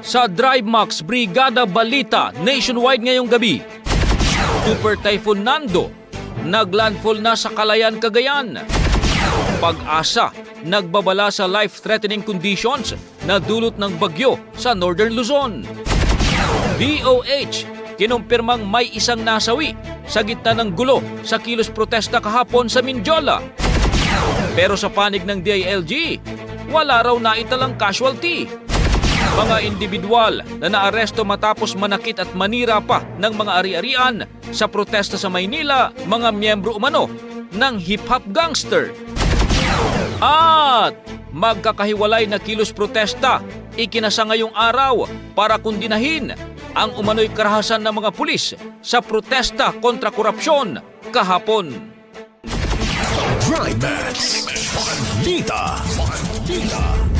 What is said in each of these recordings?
Sa Drive Max Brigada Balita nationwide ngayong gabi. Super Typhoon Nando naglandfall na sa Kalayan, Cagayan. Pag-asa nagbabala sa life-threatening conditions na dulot ng bagyo sa Northern Luzon. DOH kinumpirmang may isang nasawi sa gitna ng gulo sa kilos protesta kahapon sa Mindiola. Pero sa panig ng DILG, wala raw naitalang casualty. Mga individual na naaresto matapos manakit at manira pa ng mga ari-arian sa protesta sa Maynila, mga miyembro umano ng hip-hop gangster. At magkakahiwalay na kilos protesta ikinasa ngayong araw para kundinahin ang umano'y karahasan ng mga pulis sa protesta kontra korupsyon kahapon. Drive Max. Balita. Balita.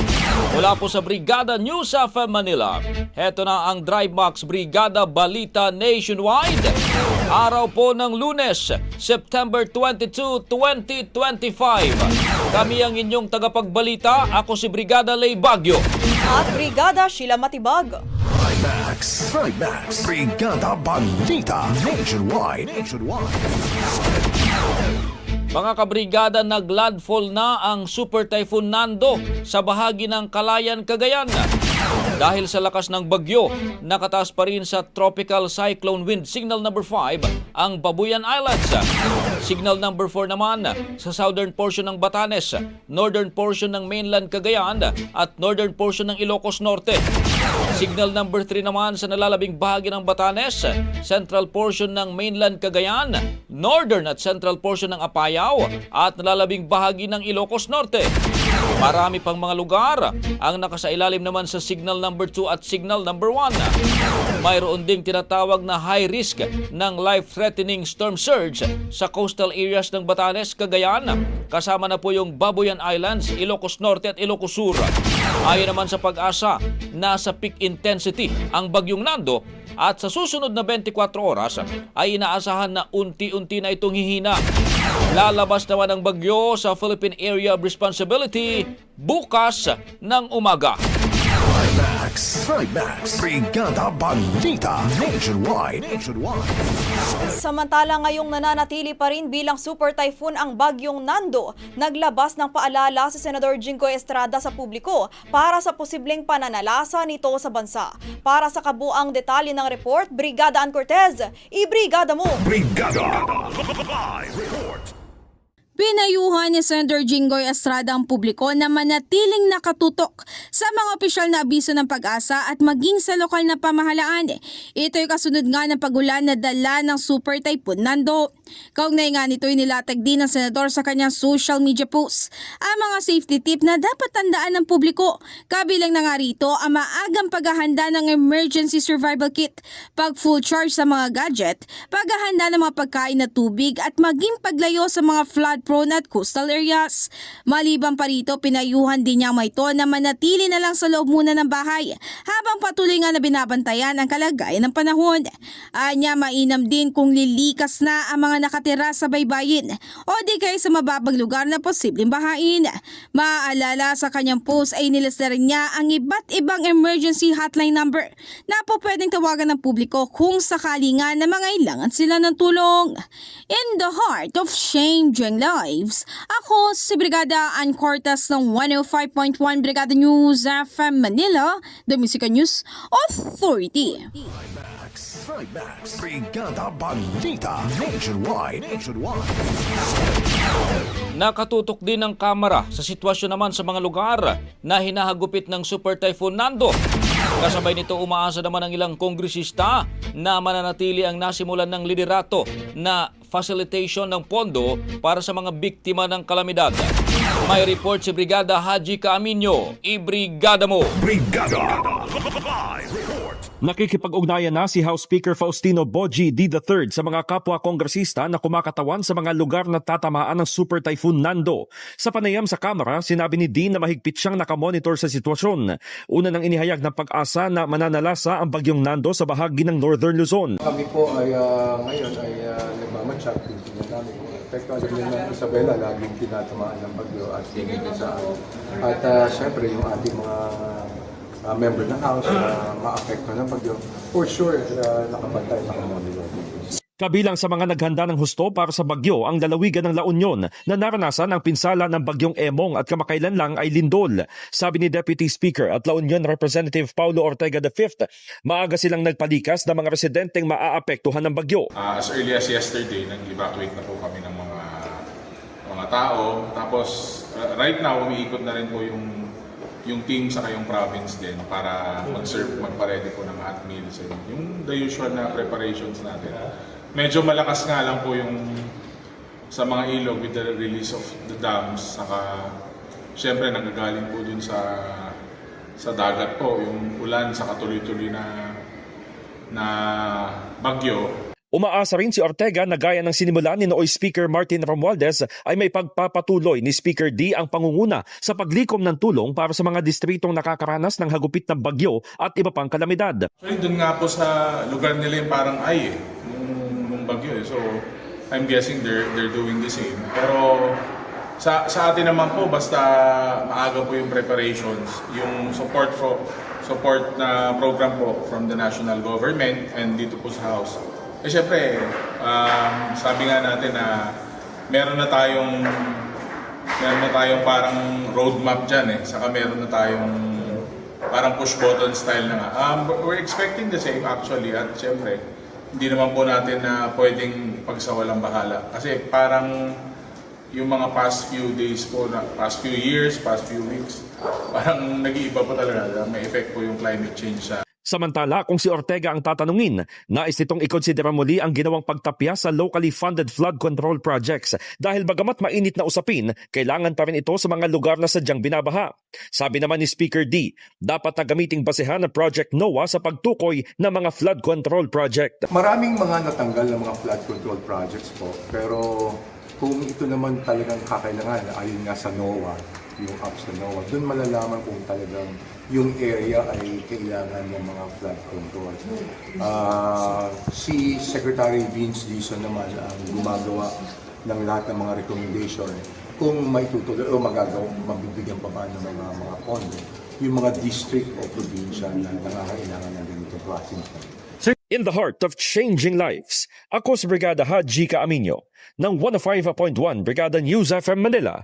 Mula po sa Brigada News of Manila, heto na ang Drive Max Brigada Balita Nationwide. Araw po ng lunes, September 22, 2025. Kami ang inyong tagapagbalita. Ako si Brigada Lay Bagyo. At Brigada Sheila Matibag. Drive Max. Drive Max. Brigada Balita Nationwide. Nationwide. Mga kabrigada, naglandfall na ang Super Typhoon Nando sa bahagi ng Kalayan, Cagayan. Dahil sa lakas ng bagyo, nakataas pa rin sa Tropical Cyclone Wind Signal number 5 ang Babuyan Islands. Signal number 4 naman sa southern portion ng Batanes, northern portion ng mainland Cagayan at northern portion ng Ilocos Norte. Signal number 3 naman sa nalalabing bahagi ng Batanes, central portion ng mainland Cagayan, northern at central portion ng Apayao at nalalabing bahagi ng Ilocos Norte. Marami pang mga lugar ang nakasailalim naman sa signal number 2 at signal number 1. Mayroon ding tinatawag na high risk ng life-threatening storm surge sa coastal areas ng Batanes, Cagayan. Kasama na po yung Babuyan Islands, Ilocos Norte at Ilocos Sur. Ayon naman sa pag-asa, nasa peak intensity ang bagyong Nando at sa susunod na 24 oras ay inaasahan na unti-unti na itong hihina. Lalabas naman ang bagyo sa Philippine Area of Responsibility bukas ng umaga. Max, Max, Brigada Balita Nationwide. Nationwide. Samantala ngayong nananatili pa rin bilang super typhoon ang bagyong Nando, naglabas ng paalala si Senador Jingo Estrada sa publiko para sa posibleng pananalasa nito sa bansa. Para sa kabuang detalye ng report, Brigada Ann Cortez, ibrigada mo! Brigada Live Report. Pinayuhan ni Senator Jinggoy Estrada ang publiko na manatiling nakatutok sa mga opisyal na abiso ng pag-asa at maging sa lokal na pamahalaan. Ito'y kasunod nga ng pagulan na dala ng Super Typhoon Nando. Kaugnay nga nito'y nilatag din ng senador sa kanyang social media post ang mga safety tip na dapat tandaan ng publiko. Kabilang na nga rito ang maagang paghahanda ng emergency survival kit, pag full charge sa mga gadget, paghahanda ng mga pagkain at tubig at maging paglayo sa mga flood prone at coastal areas. Maliban pa rito, pinayuhan din niya ito na manatili na lang sa loob muna ng bahay habang patuloy nga na binabantayan ang kalagayan ng panahon. Anya mainam din kung lilikas na ang mga nakatira sa baybayin o di kaya sa mababang lugar na posibleng bahain. Maaalala sa kanyang post ay nilista rin niya ang iba't ibang emergency hotline number na po pwedeng tawagan ng publiko kung sakali nga na mangailangan sila ng tulong. In the heart of changing lives, ako si Brigada Ann Cortas ng 105.1 Brigada News FM Manila, The Music News Authority. Max, Max, Brigada Balita Nationwide. Nationwide. Nakatutok din ng kamera sa sitwasyon naman sa mga lugar na hinahagupit ng Super Typhoon Nando. Kasabay nito umaasa naman ang ilang kongresista na mananatili ang nasimulan ng liderato na facilitation ng pondo para sa mga biktima ng kalamidad. May report si Brigada Haji Caaminyo. Ibrigada mo! Brigada Live. Nakikipag-ugnayan na si House Speaker Faustino Boji D. III sa mga kapwa kongresista na kumakatawan sa mga lugar na tatamaan ng Super Typhoon Nando. Sa panayam sa Kamara, sinabi ni Dean na mahigpit siyang nakamonitor sa sitwasyon. Una nang inihayag ng pag-asa na mananalasa ang bagyong Nando sa bahagi ng Northern Luzon. Kami po ay ah, ngayon ay uh, nagmamatsak din namin. Epekto alam niyo ng Isabela, laging tinatamaan ng bagyo at tingin sa At uh, syempre yung ating mga ah, member ng House na maapekto ng bagyo, for sure uh, nakabantay, nakamonitor. Kabilang sa mga naghanda ng husto para sa bagyo ang lalawigan ng La Union na naranasan ang pinsala ng bagyong Emong at kamakailan lang ay lindol. Sabi ni Deputy Speaker at La Union Representative Paulo Ortega V, maaga silang nagpalikas ng mga residenteng maaapektuhan ng bagyo. Ah, as early as yesterday, nag-evacuate na po kami ng mga mga tao. Tapos uh, right now, umiikot na rin po yung yung team sa kayong province din para mag-serve, magpa-ready po ng hot meals and yung the usual na preparations natin. Medyo malakas nga lang po yung sa mga ilog with the release of the dams. Saka, syempre, nagagaling po dun sa sa dagat po, yung ulan sa katuloy-tuloy na na bagyo. Umaasa rin si Ortega na gaya ng sinimulan ni Nooy Speaker Martin Romualdez ay may pagpapatuloy ni Speaker D ang pangunguna sa paglikom ng tulong para sa mga distritong nakakaranas ng hagupit ng bagyo at iba pang kalamidad. Actually, doon nga po sa lugar nila yung parang ay eh, nung, nung bagyo eh. So, I'm guessing they're, they're doing the same. Pero sa, sa atin naman po, basta maaga po yung preparations, yung support for support na program po from the national government and dito po sa House. Eh syempre, um, sabi nga natin na meron na tayong meron na tayong parang roadmap dyan eh. Saka meron na tayong parang push button style na nga. Um, we're expecting the same actually at syempre, hindi naman po natin na pwedeng pagsawalang bahala. Kasi parang yung mga past few days po, na, past few years, past few weeks, parang nag-iiba po talaga. May effect po yung climate change sa Samantala, kung si Ortega ang tatanungin, nais nitong ikonsidera muli ang ginawang pagtapya sa locally funded flood control projects dahil bagamat mainit na usapin, kailangan pa rin ito sa mga lugar na sadyang binabaha. Sabi naman ni Speaker D, dapat na gamiting basehan ng Project NOAA sa pagtukoy ng mga flood control project. Maraming mga natanggal na mga flood control projects po, pero kung ito naman talagang kakailangan, ayon nga sa NOAA, yung apps na NOAA, doon malalaman kung talagang yung area ay kailangan ng mga flood control. Ah, si Secretary Vince Dizon naman ang gumagawa ng lahat ng mga recommendation kung may tutuloy o magagawa, mabibigyan pa ba ng mga, mga pondo yung mga district o probinsya na nangangailangan ng ganitong klaseng In the heart of changing lives, ako si Brigada Haji Kaaminyo ng 105.1 Brigada News FM Manila,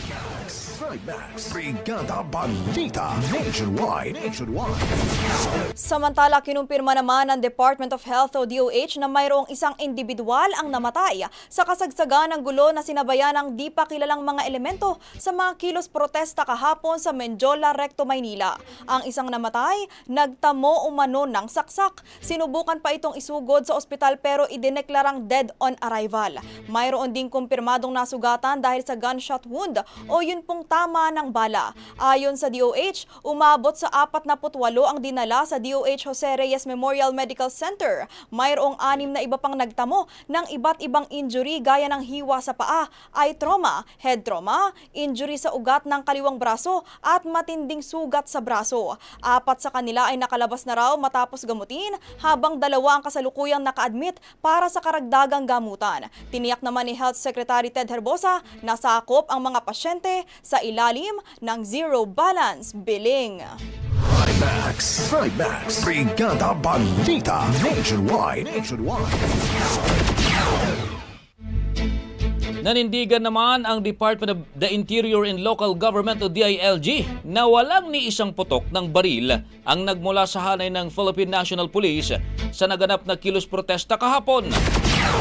Trimax. Brigada Balita. Nationwide. Nationwide. Samantala, kinumpirma naman ng Department of Health o DOH na mayroong isang individual ang namatay sa kasagsagan ng gulo na sinabayan ng di pa kilalang mga elemento sa mga kilos protesta kahapon sa Menjola, Recto, Maynila. Ang isang namatay, nagtamo umano ng saksak. Sinubukan pa itong isugod sa ospital pero idineklarang dead on arrival. Mayroon ding kumpirmadong nasugatan dahil sa gunshot wound o yun pong tama ng bala. Ayon sa DOH, umabot sa 48 ang dinala sa DOH Jose Reyes Memorial Medical Center. Mayroong anim na iba pang nagtamo ng iba't ibang injury gaya ng hiwa sa paa, eye trauma, head trauma, injury sa ugat ng kaliwang braso at matinding sugat sa braso. Apat sa kanila ay nakalabas na raw matapos gamutin habang dalawa ang kasalukuyang naka-admit para sa karagdagang gamutan. Tiniyak naman ni Health Secretary Ted Herbosa na sakop ang mga pasyente sa ilalim ng zero balance billing. Trimax. Trimax. Brigada Balita. Nationwide. Nationwide. Nanindigan naman ang Department of the Interior and Local Government o DILG na walang ni isang putok ng baril ang nagmula sa hanay ng Philippine National Police sa naganap na kilos protesta kahapon.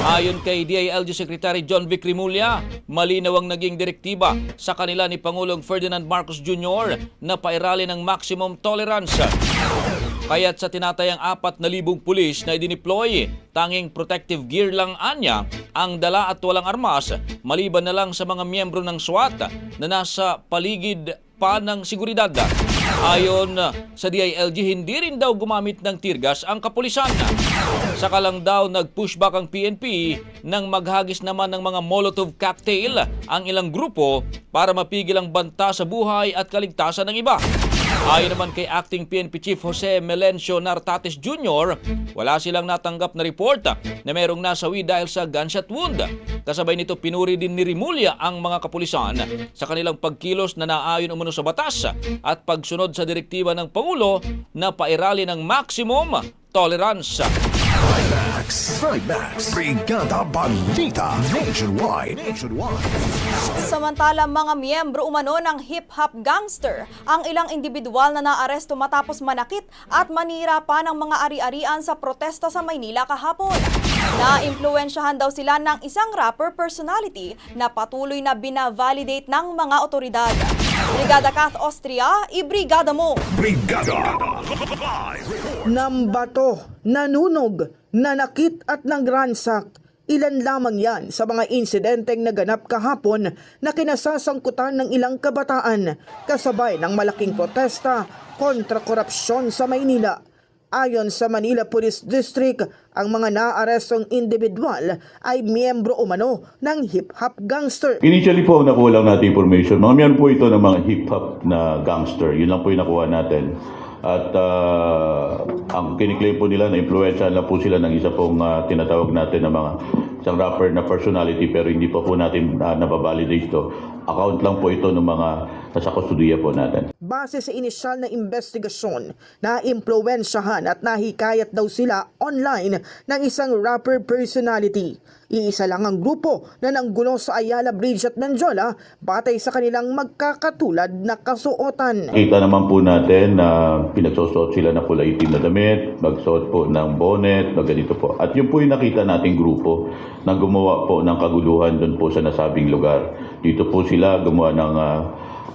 Ayon kay DILG Secretary John Vic Rimulya, malinaw ang naging direktiba sa kanila ni Pangulong Ferdinand Marcos Jr. na pairali ng maximum tolerance. Kaya't sa tinatayang 4,000 pulis na idineploy, tanging protective gear lang anya ang dala at walang armas maliban na lang sa mga miyembro ng SWAT na nasa paligid pa ng seguridad. Ayon sa DILG, hindi rin daw gumamit ng tirgas ang kapulisan. Saka lang daw nag-pushback ang PNP nang maghagis naman ng mga Molotov cocktail ang ilang grupo para mapigil ang banta sa buhay at kaligtasan ng iba. Ayon naman kay Acting PNP Chief Jose Melencio Nartates Jr., wala silang natanggap na report na merong nasawi dahil sa gunshot wound. Kasabay nito pinuri din ni Rimulya ang mga kapulisan sa kanilang pagkilos na naayon umano sa batas at pagsunod sa direktiba ng Pangulo na pairali ng maximum tolerance. Trimax. Trimax. Brigada Balita. Nationwide. Nationwide. Samantala mga miyembro umano ng hip-hop gangster ang ilang individual na naaresto matapos manakit at manira pa ng mga ari-arian sa protesta sa Maynila kahapon. Na-impluensyahan daw sila ng isang rapper personality na patuloy na binavalidate ng mga otoridad. Brigada Kath Austria, ibrigada mo! Brigada. Nambato, nanunog, nanakit at nangransak. Ilan lamang yan sa mga insidenteng naganap kahapon na kinasasangkutan ng ilang kabataan kasabay ng malaking protesta kontra korupsyon sa Maynila. Ayon sa Manila Police District, ang mga naarestong individual ay miyembro umano ng hip-hop gangster. Initially po, nakuha lang natin information. Mga meron po ito ng mga hip-hop na gangster. Yun lang po yung nakuha natin. At ah, ang kiniklaim po nila na influensya lang po sila ng isa pong ah, tinatawag natin na mga isang rapper na personality pero hindi pa po natin uh, nababalidate ito. Account lang po ito ng mga nasa kustudiya po natin. Base sa inisyal na investigasyon, na-impluensyahan at nahikayat daw sila online ng isang rapper personality. Iisa lang ang grupo na nanggulo sa Ayala Bridge at Menjola batay sa kanilang magkakatulad na kasuotan. Kita naman po natin na pinagsusuot sila na kulay itim na damit, magsuot po ng bonnet, na ganito po. At yun po yung nakita nating grupo na gumawa po ng kaguluhan doon po sa nasabing lugar. Dito po sila gumawa ng ah,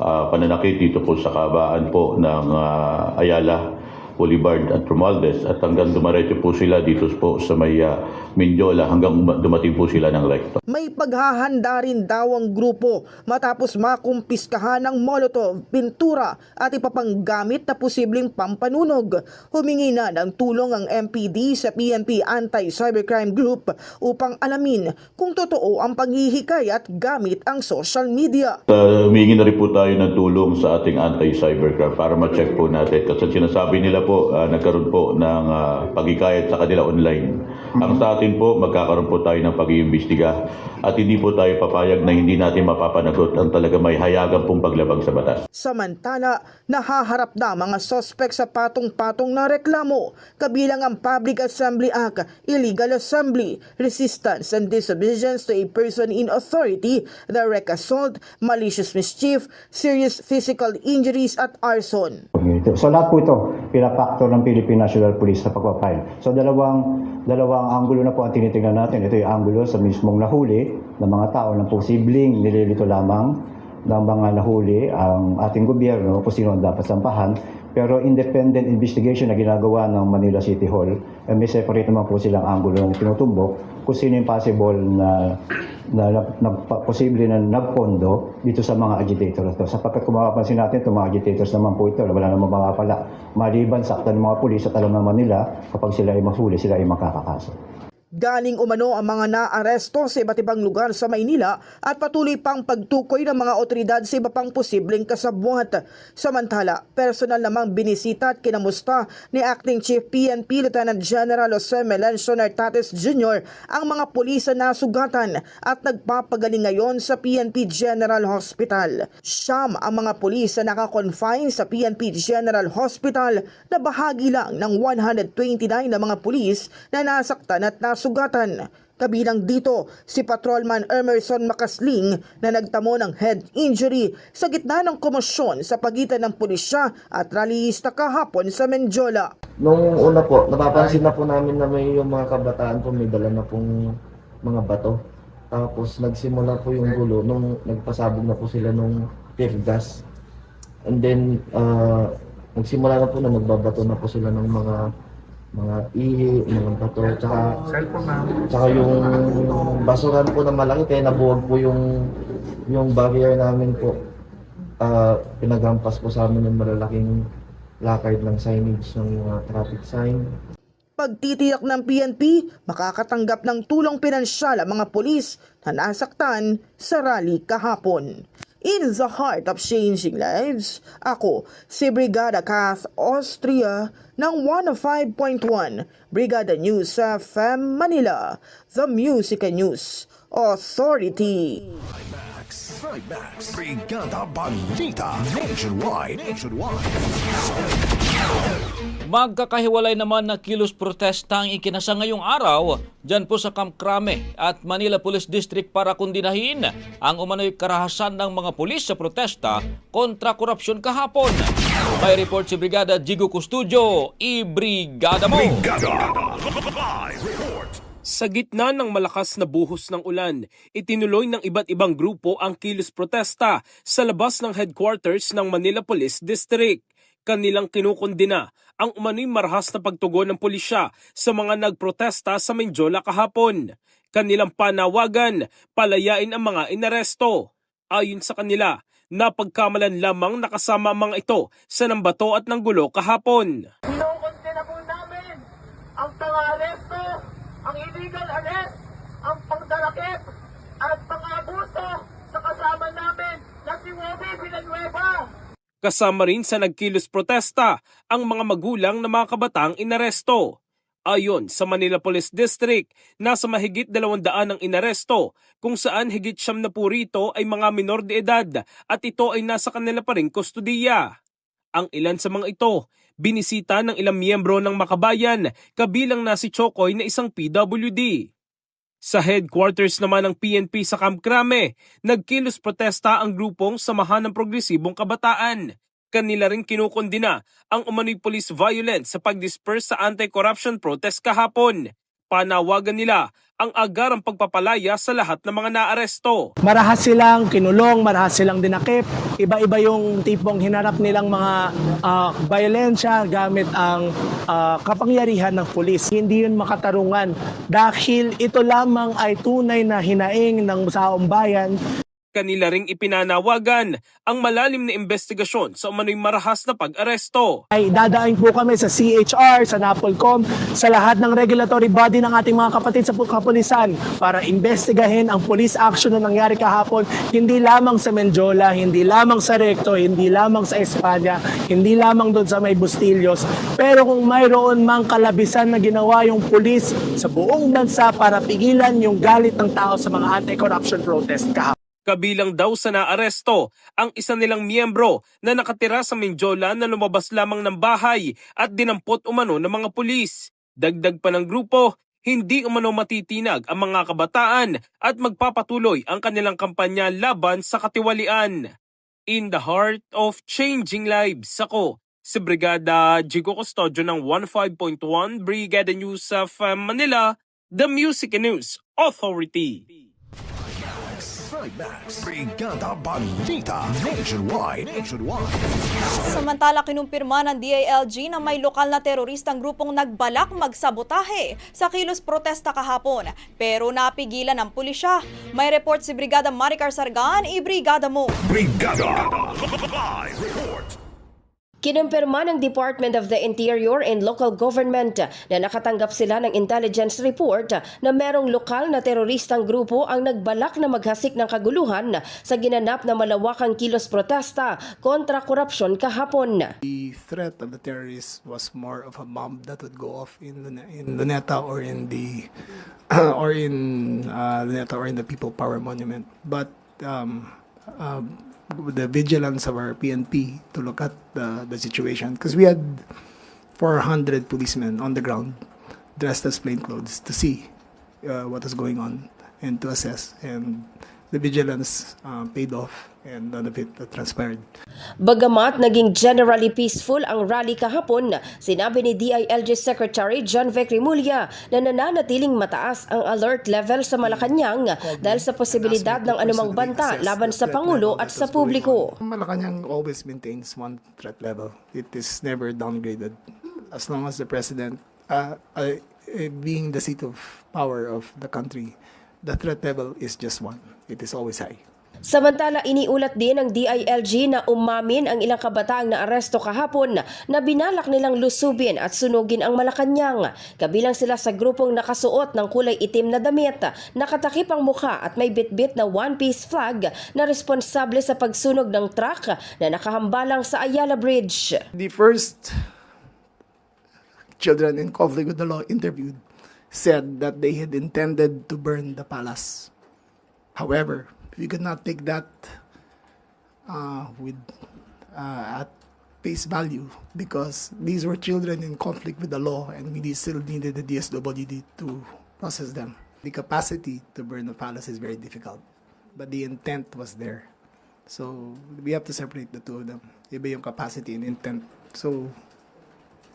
ah, pananakit dito po sa kabaan po ng ah, Ayala, Boulevard at Romualdez at hanggang dumaretso po sila dito po sa may ah, Mindiola hanggang dumating po sila ng Recto. May paghahanda rin daw ang grupo matapos makumpiskahan ng molotov, pintura at iba pang gamit na posibleng pampanunog. Humingi na ng tulong ang MPD sa PNP Anti-Cybercrime Group upang alamin kung totoo ang panghihikayat gamit ang social media. Uh, humingi na rin po tayo ng tulong sa ating anti-cybercrime para ma-check po natin. Kasi sinasabi nila po, ah, nagkaroon po ng uh, pagkikayat sa kanila online. Ang sa atin po, magkakaroon po tayo ng pag-iimbestiga at hindi po tayo papayag na hindi natin mapapanagot ang talaga may hayagan pong paglabag sa batas. Samantala, nahaharap na mga sospek sa patong-patong na reklamo, kabilang ang Public Assembly Act, illegal assembly, resistance and disobedience to a person in authority, direct assault, malicious mischief, serious physical injuries at arson. So lahat po ito, pinapaktor ng Philippine National Police sa pagpapile. So dalawang, dalawang anggulo na po ang tinitingnan natin. Ito yung anggulo sa mismong nahuli ng mga tao na posibleng nililito lamang ng mga nahuli ang ating gobyerno kung sino ang dapat sampahan. Pero independent investigation na ginagawa ng Manila City Hall, eh, may separate naman po silang anggulo na tinutumbok kung sino yung possible na na, na, na posible na nagpondo dito sa mga agitators to. Sapagkat kung mapapansin natin, itong mga agitators naman po ito, wala namang mga pala. Maliban sa akta ng mga pulis at alam naman nila, kapag sila ay mahuli, sila ay makakakaso. Galing umano ang mga naaresto sa iba't ibang lugar sa Maynila at patuloy pang pagtukoy ng mga otoridad sa iba pang posibleng kasabwat. Samantala, personal namang binisita at kinamusta ni Acting Chief PNP Lieutenant General Jose Melencio Nartates Jr. ang mga pulis na nasugatan at nagpapagaling ngayon sa PNP General Hospital. Siyam ang mga pulis na nakakonfine sa PNP General Hospital na bahagi lang ng 129 na mga pulis na nasaktan at nasugatan. Kabilang dito si Patrolman Emerson Makasling na nagtamo ng head injury sa gitna ng komosyon sa pagitan ng pulisya at rallyista kahapon sa Menjola. Nung una po, napapansin na po namin na may yung mga kabataan po may dala na pong mga bato. Tapos nagsimula po yung gulo nung nagpasabog na po sila nung tear gas. And then, uh, nagsimula na po na magbabato na po sila ng mga mga ihi, mga bato, tsaka, tsaka yung basuran po na malaki, kaya nabuwag po yung, yung barrier namin po. Ah, pinaghampas po sa amin yung malalaking lakad ng signage ng mga traffic sign. Pagtitiyak ng PNP, makakatanggap ng tulong pinansyal ang mga pulis na nasaktan sa rally kahapon. In the heart of changing lives, ako si Brigada Kath Austria ng 105.1 Brigada News FM Manila, The Music and News Authority. Max, Max, Brigada Balita Nationwide. Nationwide. Magkakahiwalay naman na kilos protesta ang ikinasa ngayong araw dyan po sa Camp Crame at Manila Police District para kundinahin ang umano'y karahasan ng mga pulis sa protesta kontra korupsyon kahapon. May report si Brigada Jigo Custudio, i-brigada mo! Brigada. Sa gitna ng malakas na buhos ng ulan, itinuloy ng iba't ibang grupo ang kilos protesta sa labas ng headquarters ng Manila Police District. Kanilang kinukundina ang umano'y marahas na pagtugon ng pulisya sa mga nagprotesta sa Menjola kahapon. Kanilang panawagan, palayain ang mga inaresto. Ayon sa kanila, napagkamalan lamang nakasama ang mga ito sa nambato at ng gulo kahapon. Kinukundina po namin ang pang-aresto, ang illegal arrest, ang pangdalakip, at pang-abuso sa kasama namin na si Webby Villanueva. Kasama rin sa nagkilos protesta ang mga magulang ng mga kabatang inaresto. Ayon sa Manila Police District, nasa mahigit 200 ang inaresto kung saan higit siyam na po rito ay mga minor de edad at ito ay nasa kanila pa rin kustudiya. Ang ilan sa mga ito, binisita ng ilang miyembro ng makabayan kabilang na si Chokoy na isang PWD. Sa headquarters naman ng PNP sa Camp Crame, nagkilos protesta ang grupong Samahan ng Progresibong Kabataan. Kanila rin kinukundina ang umano'y police violence sa pag-disperse sa anti-corruption protest kahapon. Panawagan nila ang agarang pagpapalaya sa lahat ng mga naaresto. Marahas silang kinulong, marahas silang dinakip. Iba-iba yung tipong hinarap nilang mga ah, violensya gamit ang ah, kapangyarihan ng pulis. Hindi yun makatarungan dahil ito lamang ay tunay na hinaing ng saong bayan Kanila ring ipinanawagan ang malalim na investigasyon sa umano'y marahas na pag-aresto. ay dadaan po kami sa CHR, sa NAPOLCOM, sa lahat ng regulatory body ng ating mga kapatid sa kapulisan para investigahin ang police action na nangyari kahapon, hindi lamang sa Menjola, hindi lamang sa Recto, hindi lamang sa Espanya, hindi lamang doon sa may Bustillos, pero kung mayroon mang kalabisan na ginawa yung pulis sa buong bansa para pigilan yung galit ng tao sa mga anti-corruption protest kahapon. Kabilang daw sa naaresto ang isa nilang miyembro na nakatira sa Mindiola na lumabas lamang ng bahay at dinampot umano ng mga pulis. Dagdag pa ng grupo, hindi umano matitinag ang mga kabataan at magpapatuloy ang kanilang kampanya laban sa katiwalian. In the heart of changing lives, ako si Brigada Jigo Custodio ng 15.1 Brigada News of Manila, the Music News Authority. Trimax. Brigada Balita. Nationwide. Nationwide. Samantala kinumpirma ng DILG na may lokal na teroristang grupong nagbalak magsabotahe sa kilos protesta kahapon pero napigilan ng pulisya. May report si Brigada Maricar Sargan, i-brigada mo. Brigada. Live report. Kinumpirma ng Department of the Interior and Local Government na nakatanggap sila ng intelligence report na merong lokal na teroristang grupo ang nagbalak na maghasik ng kaguluhan sa ginanap na malawakang kilos protesta kontra korupsyon kahapon. The threat of the terrorists was more of a bomb that would go off in in Luneta or in the or in uh, Luneta or in the People Power Monument. But um, um, the vigilance of our PNP to look at the, the situation. Because we had 400 policemen on the ground dressed as plainclothes to see uh, what was going on and to assess. And the vigilance uh, paid off and none of it transpired. Bagamat naging generally peaceful ang rally kahapon, sinabi ni DILG Secretary John Vic Rimulya na nananatiling mataas ang alert level sa Malacanang dahil sa posibilidad ng anumang banta laban sa Pangulo at sa publiko. Malacanang always maintains one threat level. It is never downgraded. As long as the president, uh, uh, uh, being the seat of power of the country, the threat level is just one. It is always high. Samantala, iniulat din ng DILG na umamin ang ilang kabataang na aresto kahapon na binalak nilang lusubin at sunugin ang Malacanang. Kabilang sila sa grupong nakasuot ng kulay itim na damit, nakatakip ang mukha at may bitbit na one-piece flag na responsable sa pagsunog ng truck na nakahambalang sa Ayala Bridge. The first children in conflict with the law interviewed said that they had intended to burn the palace. However, we could not take that uh, with uh, at face value because these were children in conflict with the law and we still needed the DSWD to process them. The capacity to burn the palace is very difficult, but the intent was there. So we have to separate the two of them. Iba yung capacity and intent. So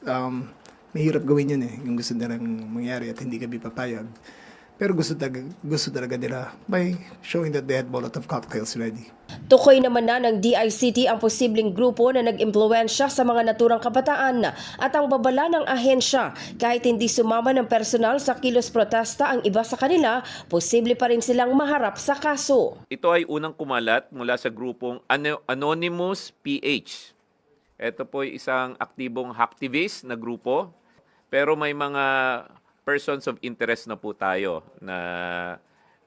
um, mahirap gawin yun eh, yung gusto nilang mangyari at hindi kami papayag. Pero gusto talaga, gusto talaga nila by showing that they had Molotov cocktails ready. Tukoy naman na ng DICT ang posibleng grupo na nag-impluensya sa mga naturang kabataan at ang babala ng ahensya kahit hindi sumama ng personal sa kilos protesta ang iba sa kanila, posible pa rin silang maharap sa kaso. Ito ay unang kumalat mula sa grupong Ano- Anonymous PH. Ito po ay isang aktibong hacktivist na grupo. Pero may mga persons of interest na po tayo na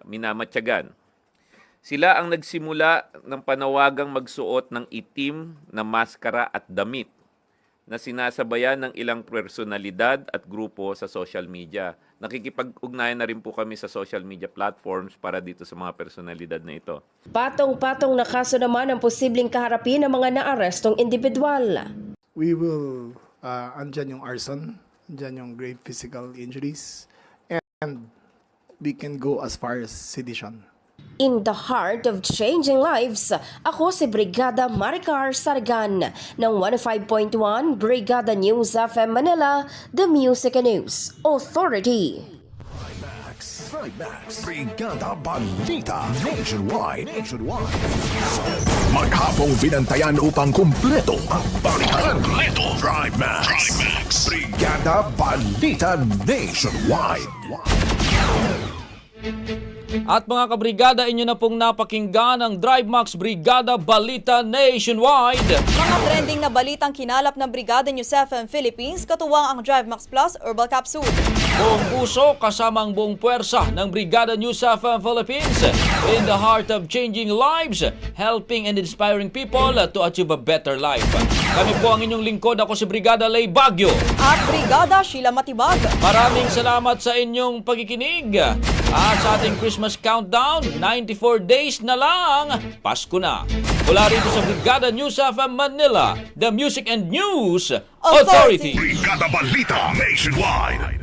minamatyagan. Sila ang nagsimula ng panawagang magsuot ng itim na maskara at damit na sinasabayan ng ilang personalidad at grupo sa social media. Nakikipag-ugnayan na rin po kami sa social media platforms para dito sa mga personalidad na ito. Patong-patong na kaso naman ang posibleng kaharapin ng mga naarestong individual. We will, uh, andyan yung arson, andyan yung grave physical injuries, and we can go as far as sedition. In the heart of changing lives, ako si Brigada Maricar Sargan ng 15.1 Brigada News FM Manila, The Music and News Authority. Drive Max. Brigada Balita Nationwide. Nationwide. Maghapong binantayan upang kumpleto ang balitan. Kumpleto. Drive Max. Drive Max. Brigada Balita Nationwide. At mga kabrigada, inyo na pong napakinggan ang Drive Max Brigada Balita Nationwide. Mga trending na balitang kinalap ng Brigada News FM Philippines, katuwang ang Drive Max Plus Herbal Capsule. Buong puso kasama ang buong puwersa ng Brigada News FM Philippines in the heart of changing lives, helping and inspiring people to achieve a better life. Kami po ang inyong lingkod. Ako si Brigada Lay Bagyo. At Brigada Sheila Matibag. Maraming salamat sa inyong pagkikinig. At sa ating Christmas countdown, 94 days na lang, Pasko na. Mula rito sa Brigada News FM Manila, the Music and News Authority. Brigada Balita Nationwide.